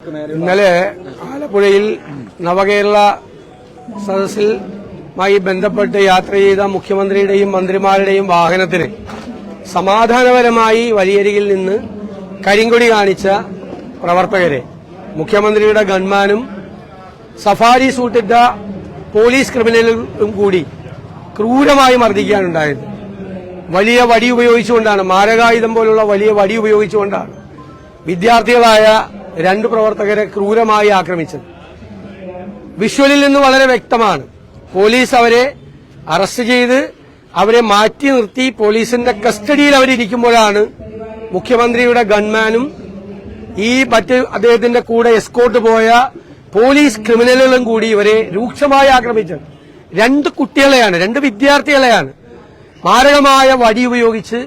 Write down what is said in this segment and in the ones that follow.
ഇന്നലെ ആലപ്പുഴയിൽ നവകേരള സദസ്സിൽമായി ബന്ധപ്പെട്ട് യാത്ര ചെയ്ത മുഖ്യമന്ത്രിയുടെയും മന്ത്രിമാരുടെയും വാഹനത്തിന് സമാധാനപരമായി വലിയരികിൽ നിന്ന് കരിങ്കൊടി കാണിച്ച പ്രവർത്തകരെ മുഖ്യമന്ത്രിയുടെ ഗൺമാനും സഫാരി സൂട്ടിട്ട പോലീസ് ക്രിമിനലും കൂടി ക്രൂരമായി മർദ്ദിക്കാനുണ്ടായത് വലിയ വടി ഉപയോഗിച്ചുകൊണ്ടാണ് മാരകായുധം പോലുള്ള വലിയ വടി ഉപയോഗിച്ചുകൊണ്ടാണ് വിദ്യാർത്ഥികളായ രണ്ട് പ്രവർത്തകരെ ക്രൂരമായി ആക്രമിച്ചത്. വിഷ്വലിൽ നിന്ന് വളരെ വ്യക്തമാണ്. പോലീസ് അവരെ അറസ്റ്റ് ചെയ്ത് അവരെ മാറ്റി നിർത്തി പോലീസിന്റെ കസ്റ്റഡിയിൽ അവരിയ്ക്കുമ്പോഴാണ് മുഖ്യമന്ത്രിയുടെ ഗൺമാനും ഈ മറ്റ് അദ്ദേഹത്തിന്റെ കൂടെ എസ്കോർട്ട് പോയ പോലീസ് ക്രിമിനലുകളും കൂടി ഇവരെ രൂക്ഷമായി ആക്രമിച്ചത്. രണ്ട് കുട്ടികളെയാണ് രണ്ട് വിദ്യാർത്ഥികളെയാണ് മാരകമായ വടി ഉപയോഗിച്ച്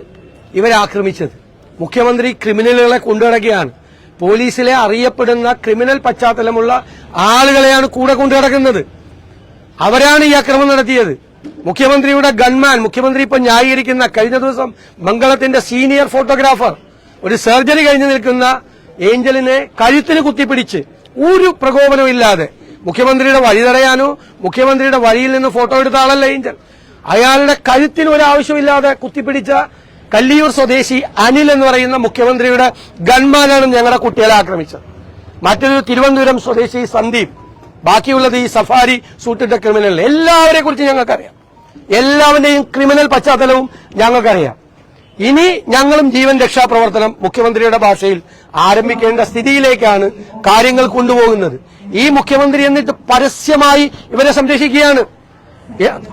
ഇവരാക്രമിച്ചത്. മുഖ്യമന്ത്രി ക്രിമിനലുകളെ കൊണ്ടുനടക്കുകയാണ്. പോലീസിലെ അറിയപ്പെടുന്ന ക്രിമിനൽ പശ്ചാത്തലമുള്ള ആളുകളെയാണ് കൂടെ കൊണ്ടുനടക്കുന്നത് അവരാണ് ഈ അക്രമം നടത്തിയത്. മുഖ്യമന്ത്രിയുടെ ഗൺമാൻ മുഖ്യമന്ത്രി ഇപ്പൊ ന്യായീകരിക്കുന്ന കഴിഞ്ഞ ദിവസം മംഗളത്തിന്റെ സീനിയർ ഫോട്ടോഗ്രാഫർ ഒരു സർജറി കഴിഞ്ഞു നിൽക്കുന്ന ഏഞ്ചലിനെ കഴുത്തിന് കുത്തിപ്പിടിച്ച് ഒരു പ്രകോപനവും ഇല്ലാതെ മുഖ്യമന്ത്രിയുടെ വഴി തടയാനോ മുഖ്യമന്ത്രിയുടെ വഴിയിൽ നിന്ന് ഫോട്ടോ എടുത്ത ആളല്ല ഏഞ്ചൽ. അയാളുടെ കഴുത്തിന് ഒരു ആവശ്യമില്ലാതെ കുത്തിപ്പിടിച്ച കല്ലിയൂർ സ്വദേശി അനിൽ എന്ന് പറയുന്ന മുഖ്യമന്ത്രിയുടെ ഗൺമാനാണ് ഞങ്ങളുടെ കുട്ടികളെ ആക്രമിച്ചത്. മറ്റൊരു തിരുവനന്തപുരം സ്വദേശി സന്ദീപ് ബാക്കിയുള്ളത് ഈ സഫാരി സൂട്ടിട്ട ക്രിമിനൽ എല്ലാവരെ കുറിച്ച് ഞങ്ങൾക്കറിയാം. എല്ലാവരുടെയും ക്രിമിനൽ പശ്ചാത്തലവും ഞങ്ങൾക്കറിയാം. ഇനി ഞങ്ങളും ജീവൻ രക്ഷാപ്രവർത്തനം മുഖ്യമന്ത്രിയുടെ ഭാഷയിൽ ആരംഭിക്കേണ്ട സ്ഥിതിയിലേക്കാണ് കാര്യങ്ങൾ കൊണ്ടുപോകുന്നത്. ഈ മുഖ്യമന്ത്രി എന്നിട്ട് പരസ്യമായി ഇവരെ സംരക്ഷിക്കുകയാണ്.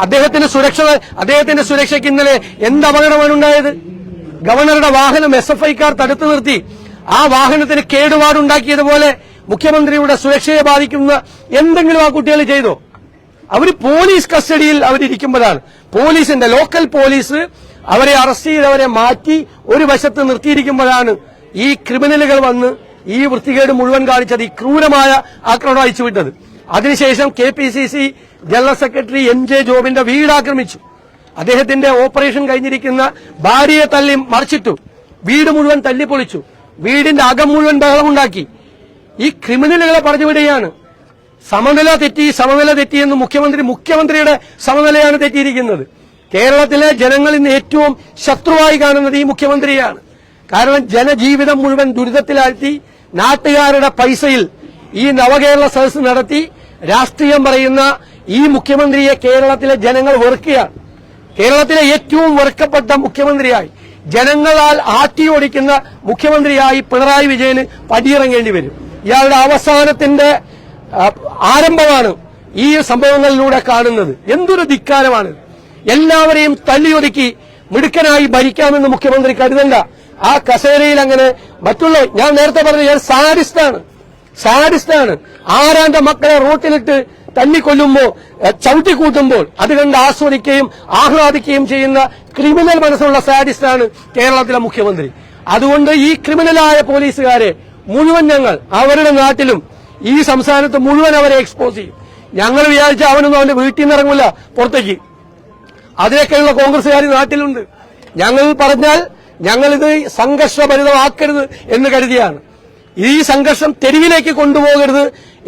അദ്ദേഹത്തിന്റെ സുരക്ഷ അദ്ദേഹത്തിന്റെ സുരക്ഷയ്ക്ക് ഇന്നലെ എന്ത് അപകടമാണ് ഉണ്ടായത്? ഗവർണറുടെ വാഹനം എസ് എഫ് ഐക്കാർ തടുത്തു നിർത്തി. ആ വാഹനത്തിന് കേടുപാടുണ്ടാക്കിയതുപോലെ മുഖ്യമന്ത്രിയുടെ സുരക്ഷയെ ബാധിക്കുന്ന എന്തെങ്കിലും ആ കുട്ടികൾ ചെയ്തോ? അവർ പോലീസ് കസ്റ്റഡിയിൽ അവരിയ്ക്കുമ്പോഴാണ് പോലീസിന്റെ ലോക്കൽ പോലീസ് അവരെ അറസ്റ്റ് ചെയ്ത് അവരെ മാറ്റി ഒരു വശത്ത് നിർത്തിയിരിക്കുമ്പോഴാണ് ഈ ക്രിമിനലുകൾ വന്ന് ഈ വൃത്തികേട് മുഴുവൻ കാണിച്ചത്. ഈ ക്രൂരമായ ആക്രമണം അയച്ചുവിട്ടത് അതിനുശേഷം K P C C general secretary M J ജോബിന്റെ വീടാക്രമിച്ചു അദ്ദേഹത്തിന്റെ ഓപ്പറേഷൻ കഴിഞ്ഞിരിക്കുന്ന ഭാര്യയെ തല്ലി മറിച്ചിട്ടു. വീട് മുഴുവൻ തല്ലിപ്പൊളിച്ചു. വീടിന്റെ അകം മുഴുവൻ ബഹളമുണ്ടാക്കി. ഈ ക്രിമിനലുകളെ പറഞ്ഞു വിടുകയാണ് സമനില തെറ്റി സമനില തെറ്റിയെന്ന് മുഖ്യമന്ത്രി മുഖ്യമന്ത്രിയുടെ സമനിലയാണ് തെറ്റിയിരിക്കുന്നത്. കേരളത്തിലെ ജനങ്ങൾ ഇന്ന് ഏറ്റവും ശത്രുവായി കാണുന്നത് ഈ മുഖ്യമന്ത്രിയാണ്. കാരണം ജനജീവിതം മുഴുവൻ ദുരിതത്തിലാഴ്ത്തി നാട്ടുകാരുടെ പൈസയിൽ ഈ നവകേരള സദസ് നടത്തി രാഷ്ട്രീയം പറയുന്ന ഈ മുഖ്യമന്ത്രിയെ കേരളത്തിലെ ജനങ്ങൾ വെറുക്കുകയാണ്. കേരളത്തിലെ ഏറ്റവും വെറുക്കപ്പെട്ട മുഖ്യമന്ത്രിയായി ജനങ്ങളാൽ ആട്ടിയോടിക്കുന്ന മുഖ്യമന്ത്രിയായി പിണറായി വിജയന് പടിയിറങ്ങേണ്ടി വരും. ഇയാളുടെ അവസാനത്തിന്റെ ആരംഭമാണ് ഈ സംഭവങ്ങളിലൂടെ കാണുന്നത്. എന്തൊരു ധിക്കാരമാണ്. എല്ലാവരെയും തല്ലിയൊതുക്കി മിടുക്കനായി ഭരിക്കാമെന്ന് മുഖ്യമന്ത്രി കരുതണ്ട. ആ കസേരയിൽ അങ്ങനെ മറ്റുള്ള ഞാൻ നേരത്തെ പറഞ്ഞു ഞാൻ സാഡിസ്റ്റാണ്. സാഡിസ്റ്റാണ്. ആരാന്റെ മക്കളെ റോട്ടിലിട്ട് തന്നിക്കൊല്ലുമ്പോൾ ചവിട്ടി ചവിട്ടിക്കൂട്ടുമ്പോൾ അത് കണ്ട് ആസ്വദിക്കുകയും ആഹ്ലാദിക്കുകയും ചെയ്യുന്ന ക്രിമിനൽ മനസ്സുള്ള സാഡിസ്റ്റാണ് കേരളത്തിലെ മുഖ്യമന്ത്രി. അതുകൊണ്ട് ഈ ക്രിമിനലായ പോലീസുകാരെ മുഴുവൻ ഞങ്ങൾ അവരുടെ നാട്ടിലും ഈ സംസ്ഥാനത്ത് മുഴുവൻ അവരെ എക്സ്പോസ് ചെയ്യും. ഞങ്ങൾ വിചാരിച്ച അവനൊന്നും അവന്റെ വീട്ടിൽ നിന്ന് ഇറങ്ങില്ല പുറത്തേക്ക്. അതിനൊക്കെയുള്ള കോൺഗ്രസുകാർ നാട്ടിലുണ്ട്. ഞങ്ങൾ പറഞ്ഞാൽ ഞങ്ങളിത് സംഘർഷഭരിതമാക്കരുത് എന്ന് കരുതിയാണ്. ഈ സംഘർഷം തെരുവിലേക്ക് കൊണ്ടുപോകരുത്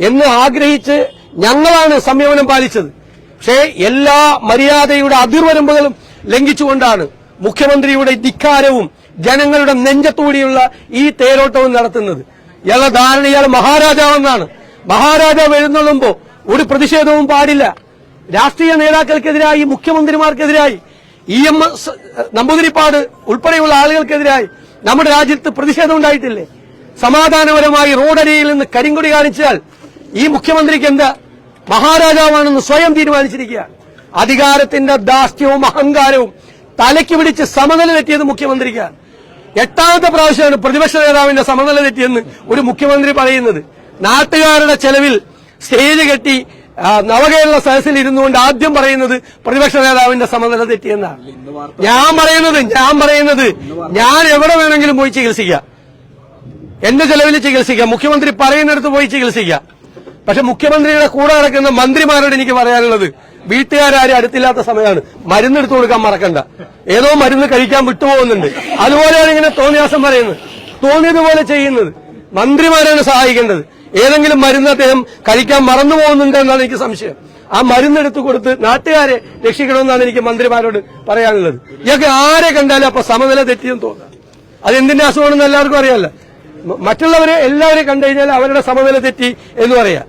എന്ന് ആഗ്രഹിച്ച് ഞങ്ങളാണ് സംയമനം പാലിച്ചത്. പക്ഷേ എല്ലാ മര്യാദയുടെ അതിർവരമ്പുകളും ലംഘിച്ചുകൊണ്ടാണ് മുഖ്യമന്ത്രിയുടെ ധിക്കാരവും ജനങ്ങളുടെ നെഞ്ചത്തൂടിയുള്ള ഈ തേരോട്ടവും നടത്തുന്നത്. ഇയാളെ ധാരണ ഇയാൾ മഹാരാജാവെന്നാണ്. മഹാരാജാവ് എഴുന്നള്ളുമ്പോ ഒരു പ്രതിഷേധവും പാടില്ല. രാഷ്ട്രീയ നേതാക്കൾക്കെതിരായി മുഖ്യമന്ത്രിമാർക്കെതിരായി ഇ എം എസ് നമ്പൂതിരിപ്പാട് ഉൾപ്പെടെയുള്ള ആളുകൾക്കെതിരായി നമ്മുടെ രാജ്യത്ത് പ്രതിഷേധം ഉണ്ടായിട്ടില്ലേ? സമാധാനപരമായി റോഡരിയിൽ നിന്ന് കരിങ്കൊടി കാണിച്ചാൽ ഈ മുഖ്യമന്ത്രിക്ക് എന്താ? മഹാരാജാവാണെന്ന് സ്വയം തീരുമാനിച്ചിരിക്കുകയാണ് അധികാരത്തിന്റെ ദാസ്യവും അഹങ്കാരവും തലയ്ക്ക് പിടിച്ച് സമനില തെറ്റിയത് മുഖ്യമന്ത്രിക്കാണ്. എട്ടാമത്തെ പ്രാവശ്യമാണ് പ്രതിപക്ഷ നേതാവിന്റെ സമനില തെറ്റിയെന്ന് ഒരു മുഖ്യമന്ത്രി പറയുന്നത്. നാട്ടുകാരുടെ ചെലവിൽ സ്റ്റേജ് കെട്ടി നവകേരള സദസ്സിൽ ഇരുന്നുകൊണ്ട് ആദ്യം പറയുന്നത് പ്രതിപക്ഷ നേതാവിന്റെ സമനില തെറ്റിയെന്നാണ് ഞാൻ പറയുന്നത് ഞാൻ പറയുന്നത്. ഞാൻ എവിടെ വേണമെങ്കിലും പോയി ചികിത്സിക്കാം. എന്റെ ചെലവിൽ ചികിത്സിക്കാം? മുഖ്യമന്ത്രി പറയുന്നിടത്ത് പോയി ചികിത്സിക്കാം. പക്ഷെ മുഖ്യമന്ത്രിയുടെ കൂടെ നടക്കുന്ന മന്ത്രിമാരോട് എനിക്ക് പറയാനുള്ളത് വീട്ടുകാരും അടുത്തില്ലാത്ത സമയമാണ്. മരുന്ന് എടുത്തു കൊടുക്കാൻ മറക്കണ്ട. ഏതോ മരുന്ന് കഴിക്കാൻ വിട്ടുപോകുന്നുണ്ട്. അതുപോലെയാണ് ഇങ്ങനെ തോന്നിയാസം പറയുന്നത്. തോന്നിയതുപോലെ ചെയ്യുന്നത്. മന്ത്രിമാരാണ് സഹായിക്കേണ്ടത്. ഏതെങ്കിലും മരുന്ന് അദ്ദേഹം കഴിക്കാൻ മറന്നു പോകുന്നുണ്ട് എന്നാണ് എനിക്ക് സംശയം. ആ മരുന്നെടുത്ത് കൊടുത്ത് നാട്ടുകാരെ രക്ഷിക്കണമെന്നാണ് എനിക്ക് മന്ത്രിമാരോട് പറയാനുള്ളത്. ഇയാൾക്ക് ആരെ കണ്ടാലും അപ്പൊ സമനില തെറ്റിയെന്ന് തോന്നുക അതെന്തിന്റെ അസുഖമാണെന്ന് എല്ലാവർക്കും അറിയാമല്ലോ. മറ്റുള്ളവരെ എല്ലാവരെയും കണ്ടു കഴിഞ്ഞാൽ അവരുടെ സമനില തെറ്റി എന്ന് പറയാ.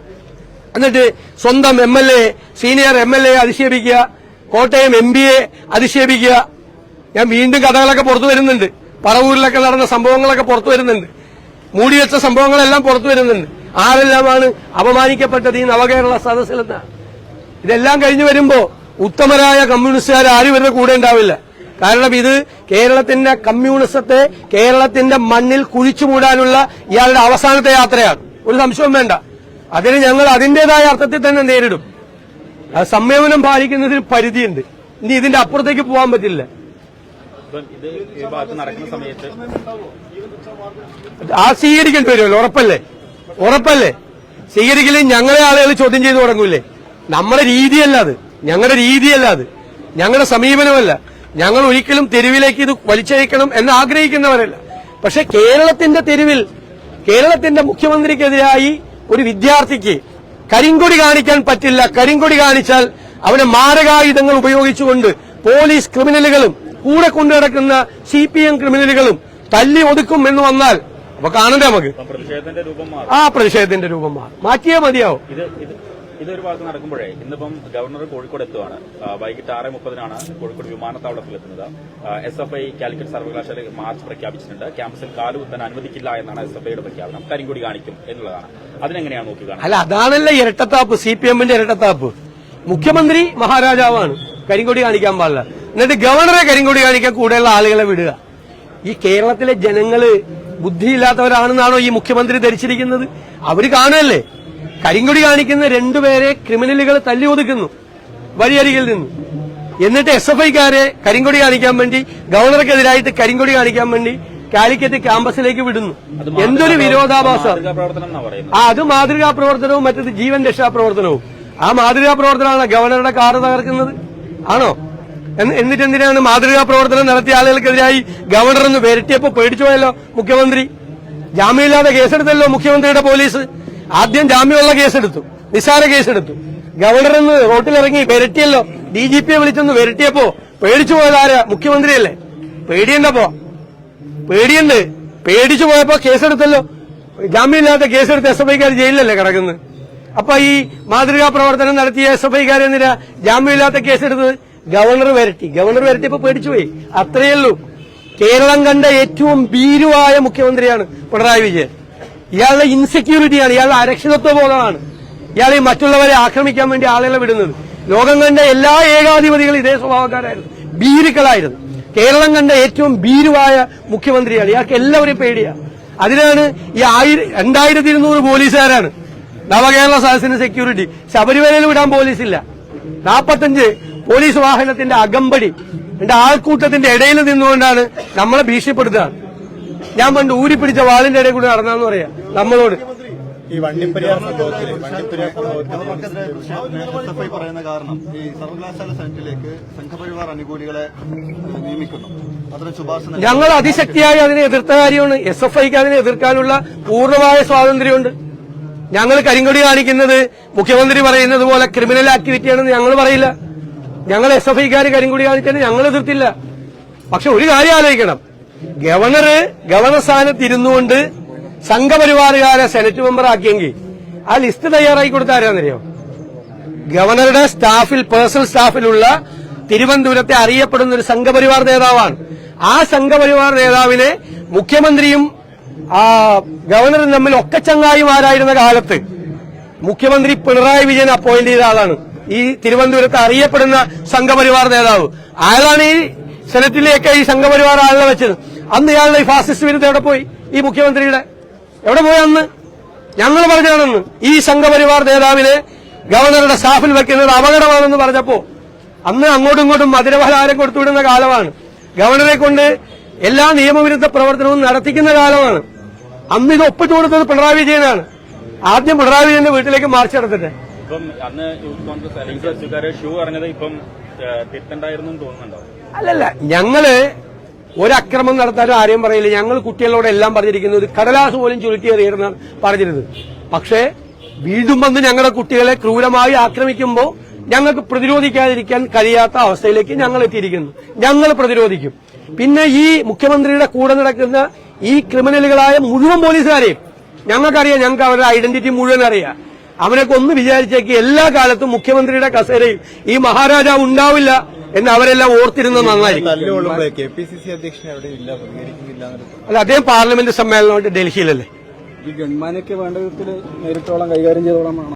എന്നിട്ട് സ്വന്തം M L A senior M L A അധിക്ഷേപിക്കുക Kottayam എം പിയെ അധിക്ഷേപിക്കുക. ഞാൻ വീണ്ടും കഥകളൊക്കെ പുറത്തു വരുന്നുണ്ട്. പറവൂരിലൊക്കെ നടന്ന സംഭവങ്ങളൊക്കെ പുറത്തു വരുന്നുണ്ട്. മൂടിവെച്ച സംഭവങ്ങളെല്ലാം പുറത്തു വരുന്നുണ്ട്. ആരെല്ലാമാണ് അപമാനിക്കപ്പെട്ടത് ഈ നവകേരള സദസ്സിലെന്നാണ്. ഇതെല്ലാം കഴിഞ്ഞു വരുമ്പോ ഉത്തമരായ കമ്മ്യൂണിസ്റ്റുകാർ ആരും ഇവരുടെ കൂടെ ഉണ്ടാവില്ല. കാരണം ഇത് കേരളത്തിന്റെ കമ്മ്യൂണിസത്തെ കേരളത്തിന്റെ മണ്ണിൽ കുഴിച്ചു മൂടാനുള്ള ഇയാളുടെ അവസാനത്തെ യാത്രയാണ്. ഒരു സംശയവും വേണ്ട. അതിന് ഞങ്ങൾ അതിന്റേതായ അർത്ഥത്തിൽ തന്നെ നേരിടും. സംയമനം പാലിക്കുന്നതിന് പരിധിയുണ്ട്. ഇനി ഇതിന്റെ അപ്പുറത്തേക്ക് പോകാൻ പറ്റില്ല. ആ സ്വീകരിക്കേണ്ടി വരുമല്ലോ ഉറപ്പല്ലേ? ഉറപ്പല്ലേ? സ്വീകരിക്കൽ ഞങ്ങളെ ആളുകൾ ചോദ്യം ചെയ്തു തുടങ്ങൂലേ? നമ്മുടെ രീതിയല്ല അത്. ഞങ്ങളുടെ രീതിയല്ല അത്. ഞങ്ങളുടെ സമീപനമല്ല. ഞങ്ങൾ ഒരിക്കലും തെരുവിലേക്ക് ഇത് വലിച്ചയക്കണം എന്ന് ആഗ്രഹിക്കുന്നവരല്ല. പക്ഷെ കേരളത്തിന്റെ തെരുവിൽ കേരളത്തിന്റെ മുഖ്യമന്ത്രിക്കെതിരായി ഒരു വിദ്യാർത്ഥിക്ക് കരിങ്കൊടി കാണിക്കാൻ പറ്റില്ല. കരിങ്കൊടി കാണിച്ചാൽ അവനെ മാരകായുധങ്ങൾ ഉപയോഗിച്ചുകൊണ്ട് പോലീസ് ക്രിമിനലുകളും കൂടെ കൊണ്ടു നടക്കുന്ന സി പി എം ക്രിമിനലുകളും തല്ലി ഒതുക്കും എന്ന് വന്നാൽ അപ്പൊ കാണണ്ടേ നമുക്ക്? ആ പ്രതിഷേധത്തിന്റെ രൂപം മാറും. മാറ്റിയേ മതിയാവും. ഇതൊരു ഭാഗത്ത് നടക്കുമ്പോഴേ ഇന്നിപ്പം ഗവർണർ കോഴിക്കോട് എത്തുവാണ്. വൈകിട്ട് ആറ് മുപ്പതിനാണ് കോഴിക്കോട് വിമാനത്താവളത്തിൽ എത്തുന്നത്. എസ് എഫ് ഐ കാലിക്കറ്റ് സർവകലാശാല മാർച്ച് പ്രഖ്യാപിച്ചിട്ടുണ്ട്. ക്യാമ്പസിൽ കാലുകുത്താൻ അനുവദിക്കില്ല എന്നാണ് എസ് എഫ് ഐയുടെ പ്രഖ്യാപനം. കരിങ്കൊടി കാണിക്കും എന്നുള്ളതാണ്. അതിനെങ്ങനെയാണ് കാണുന്നത്? അല്ല അതാണല്ലേ ഇരട്ടത്താപ്പ് സി പി എമ്മിന്റെ ഇരട്ടത്താപ്പ്. മുഖ്യമന്ത്രി മഹാരാജാവാണ്. കരിങ്കൊടി കാണിക്കാൻ പാടില്ല. എന്നിട്ട് ഗവർണറെ കരിങ്കൊടി കാണിക്കാൻ കൂടെയുള്ള ആളുകളെ വിടുക. ഈ കേരളത്തിലെ ജനങ്ങൾ ബുദ്ധിയില്ലാത്തവരാണെന്നാണോ ഈ മുഖ്യമന്ത്രി ധരിച്ചിരിക്കുന്നത്? അവർ കാണുകയല്ലേ? കരിങ്കൊടി കാണിക്കുന്ന രണ്ടുപേരെ ക്രിമിനലുകൾ തല്ലി ഒതുക്കുന്നു. വഴിയരികിൽ നിന്ന്. എന്നിട്ട് എസ് എഫ് ഐക്കാരെ കരിങ്കൊടി കാണിക്കാൻ വേണ്ടി ഗവർണർക്കെതിരായിട്ട് കരിങ്കൊടി കാണിക്കാൻ വേണ്ടി കാലിക്കറ്റ് ക്യാമ്പസിലേക്ക് വിടുന്നു. എന്തൊരു വിരോധാഭാസ. ആ അത് മാതൃകാ പ്രവർത്തനവും മറ്റത് ജീവൻ രക്ഷാ പ്രവർത്തനവും. ആ മാതൃകാ പ്രവർത്തനമാണ് ഗവർണറുടെ കാറ് തകർക്കുന്നത്. ആണോ? എന്ന് എന്നിട്ട് എന്തിനാണ് മാതൃകാ പ്രവർത്തനം നടത്തിയ ആളുകൾക്കെതിരായി ഗവർണർ ഒന്ന് വിരട്ടിയപ്പോ പേടിച്ചു പോയല്ലോ മുഖ്യമന്ത്രി? ജാമ്യമില്ലാതെ കേസെടുത്തല്ലോ മുഖ്യമന്ത്രിയുടെ പോലീസ്. ആദ്യം ജാമ്യമുള്ള കേസെടുത്തു. നിസ്സാര കേസെടുത്തു. ഗവർണർ ഒന്ന് റോട്ടിലിറങ്ങി വിരട്ടിയല്ലോ ഡി ജി പിയെ വിളിച്ചൊന്ന് വിരട്ടിയപ്പോ പേടിച്ചു പോയത് ആരാ? മുഖ്യമന്ത്രിയല്ലേ. പേടിയുണ്ടപ്പോ പേടിയുണ്ട്. പേടിച്ചു പോയപ്പോ കേസെടുത്തല്ലോ. ജാമ്യമില്ലാത്ത കേസെടുത്ത് എസ് എഫ് ഐക്കാർ ജയിലിലല്ലേ കിടക്കുന്നത്. അപ്പൊ ഈ മാതൃകാ പ്രവർത്തനം നടത്തിയ എസ് എഫ് ഐക്കാരെ നില ജാമ്യമില്ലാത്ത കേസെടുത്തത്? ഗവർണർ വരട്ടി. ഗവർണർ വരട്ടിയപ്പോ പേടിച്ചുപോയി അത്രയേ ഉള്ളൂ. കേരളം കണ്ട ഏറ്റവും ഭീരുവായ മുഖ്യമന്ത്രിയാണ് പിണറായി വിജയൻ. ഇയാളുടെ ഇൻസെക്യൂരിറ്റിയാണ് ഇയാളുടെ അരക്ഷിതത്വ ബോധമാണ് ഇയാളെ മറ്റുള്ളവരെ ആക്രമിക്കാൻ വേണ്ടി ആളുകളെ വിടുന്നത്. ലോകം കണ്ട എല്ലാ ഏകാധിപതികളും ഇതേ സ്വഭാവക്കാരായിരുന്നു. ഭീരുക്കളായിരുന്നു. കേരളം കണ്ട ഏറ്റവും ഭീരുവായ മുഖ്യമന്ത്രിയാണ്. ഇയാൾക്ക് എല്ലാവരെയും പേടിയാണ്. അതിനാണ് ഈ ആയിരം രണ്ടായിരത്തി ഇരുന്നൂറ് പോലീസുകാരാണ്. നവകേരള സദസ്സിന് സെക്യൂരിറ്റി ശബരിമലയിൽ വിടാൻ പോലീസില്ല. നാൽപ്പത്തഞ്ച് പോലീസ് വാഹനത്തിന്റെ അകമ്പടി. എന്റെ ആൾക്കൂട്ടത്തിന്റെ ഇടയിൽ നിന്നുകൊണ്ടാണ് നമ്മളെ ഭീഷണിപ്പെടുത്തുക. ഞാൻ പണ്ട് ഊരി പിടിച്ച വാളിന്റെ ഇടയിൽ കൂടി നടന്നാന്ന് പറയാ. നമ്മളോട്. ഈ വണ്ടിപ്പെരിയാർ സംഭവത്തിൽ സംഭവത്തിൽ പറയുന്ന കാരണം ഈ സർവകലാശാല സെനറ്റിലേക്ക് സംഘപരിവാർ അനുകൂലികളെ നിയമിക്കുന്നു. ഞങ്ങൾ അതിശക്തിയായി അതിനെ എതിർത്ത കാര്യമാണ്. എസ് എഫ് ഐക്ക് അതിനെ എതിർക്കാനുള്ള പൂർണമായ സ്വാതന്ത്ര്യമുണ്ട്. ഞങ്ങൾ കരിങ്കൊടി കാണിക്കുന്നത് മുഖ്യമന്ത്രി പറയുന്നത് പോലെ ക്രിമിനൽ ആക്ടിവിറ്റിയാണെന്ന് ഞങ്ങൾ പറയില്ല. ഞങ്ങൾ എസ് എഫ് ഐക്കാർ കരിങ്കൊടി കാണിച്ചതിന് ഞങ്ങൾ എതിർത്തില്ല. പക്ഷെ ഒരു കാര്യം ആലോചിക്കണം. ഗവർണർ ഗവർണർ സ്ഥാനത്ത് ഇരുന്നുകൊണ്ട് സംഘപരിവാറുകാരെ സെനറ്റ് മെമ്പറാക്കിയെങ്കിൽ ആ ലിസ്റ്റ് തയ്യാറാക്കി കൊടുത്ത ആരാന്നറിയോ? ഗവർണറുടെ സ്റ്റാഫിൽ പേഴ്സണൽ സ്റ്റാഫിലുള്ള തിരുവനന്തപുരത്തെ അറിയപ്പെടുന്ന ഒരു സംഘപരിവാർ നേതാവാണ്. ആ സംഘപരിവാർ നേതാവിനെ മുഖ്യമന്ത്രിയും ആ ഗവർണറും തമ്മിൽ ഒക്കെ ചങ്ങായിമാരായിരുന്ന കാലത്ത് മുഖ്യമന്ത്രി പിണറായി വിജയൻ അപ്പോയിന്റ് ചെയ്ത ആളാണ്. ഈ തിരുവനന്തപുരത്ത് അറിയപ്പെടുന്ന സംഘപരിവാർ നേതാവ്. അയാളാണ് ഈ സെനറ്റിലേക്ക് ഈ സംഘപരിവാർ ആളിനെ വെച്ചത്? അന്ന് ഇയാളുടെ ഈ ഫാസിസ്റ്റ് വിരുദ്ധ എവിടെ പോയി? ഈ മുഖ്യമന്ത്രിയുടെ. എവിടെ പോയി അന്ന്? ഞങ്ങൾ പറഞ്ഞാണെന്ന്. ഈ സംഘപരിവാർ നേതാവിനെ ഗവർണറുടെ സ്റ്റാഫിൽ വെക്കുന്നത് അപകടമാണെന്ന് പറഞ്ഞപ്പോ അന്ന് അങ്ങോട്ടും ഇങ്ങോട്ടും മധുരപലഹാരം കൊടുത്തുവിടുന്ന കാലമാണ്. ഗവർണറെ കൊണ്ട് എല്ലാ നിയമവിരുദ്ധ പ്രവർത്തനവും നടത്തിക്കുന്ന കാലമാണ്. അന്ന് ഇത് ഒപ്പിച്ചു കൊടുത്തത് പിണറായി വിജയനാണ്. ആദ്യം പിണറായി വിജയന്റെ വീട്ടിലേക്ക് മാർച്ച് നടത്തിട്ട് ഇപ്പം അന്ന് യൂത്ത് കോൺഗ്രസ് അല്ലെങ്കിൽ എസ്സുകാരെ ഷൂ അറിഞ്ഞത് ഇപ്പം തോന്നുന്നുണ്ടോ? അല്ലല്ല ഞങ്ങൾ ഒരക്രമം നടത്താനും ആരെയും പറയില്ല. ഞങ്ങൾ കുട്ടികളോട് എല്ലാം പറഞ്ഞിരിക്കുന്നത് കടലാസ് പോലും ചുരുട്ടി എറിയണമെന്നാണ് പറഞ്ഞിരുന്നത്. പക്ഷേ വീണ്ടും വന്ന് ഞങ്ങളുടെ കുട്ടികളെ ക്രൂരമായി ആക്രമിക്കുമ്പോൾ ഞങ്ങൾക്ക് പ്രതിരോധിക്കാതിരിക്കാൻ കഴിയാത്ത അവസ്ഥയിലേക്ക് ഞങ്ങൾ എത്തിയിരിക്കുന്നു. ഞങ്ങൾ പ്രതിരോധിക്കും. പിന്നെ ഈ മുഖ്യമന്ത്രിയുടെ കൂടെ നടക്കുന്ന ഈ ക്രിമിനലുകളായ മുഴുവൻ പോലീസുകാരെയും ഞങ്ങൾക്കറിയാം ഞങ്ങൾക്ക് അവരുടെ ഐഡന്റിറ്റി മുഴുവൻ അറിയാം. അവനൊക്കെ ഒന്ന് വിചാരിച്ചേക്ക് എല്ലാ കാലത്തും മുഖ്യമന്ത്രിയുടെ കസേരയും ഈ മഹാരാജാവ് ഉണ്ടാവില്ല. എന്ന് അവരെല്ലാം ഓർത്തിരുന്നത് നന്നായിരിക്കും. തല്ലുകൊള്ളുമ്പോഴേ കെ പി സി സി അധ്യക്ഷൻ അവിടെ ഇല്ല പ്രതികരിക്കുന്നില്ല അല്ല അദ്ദേഹം പാർലമെന്റ് സമ്മേളനമായിട്ട് ഡൽഹിയിലല്ലേ? ഈ ഗൺമാനൊക്കെ വേണ്ട വിധത്തിൽ നേരിട്ടോളം കൈകാര്യം ചെയ്തോളാം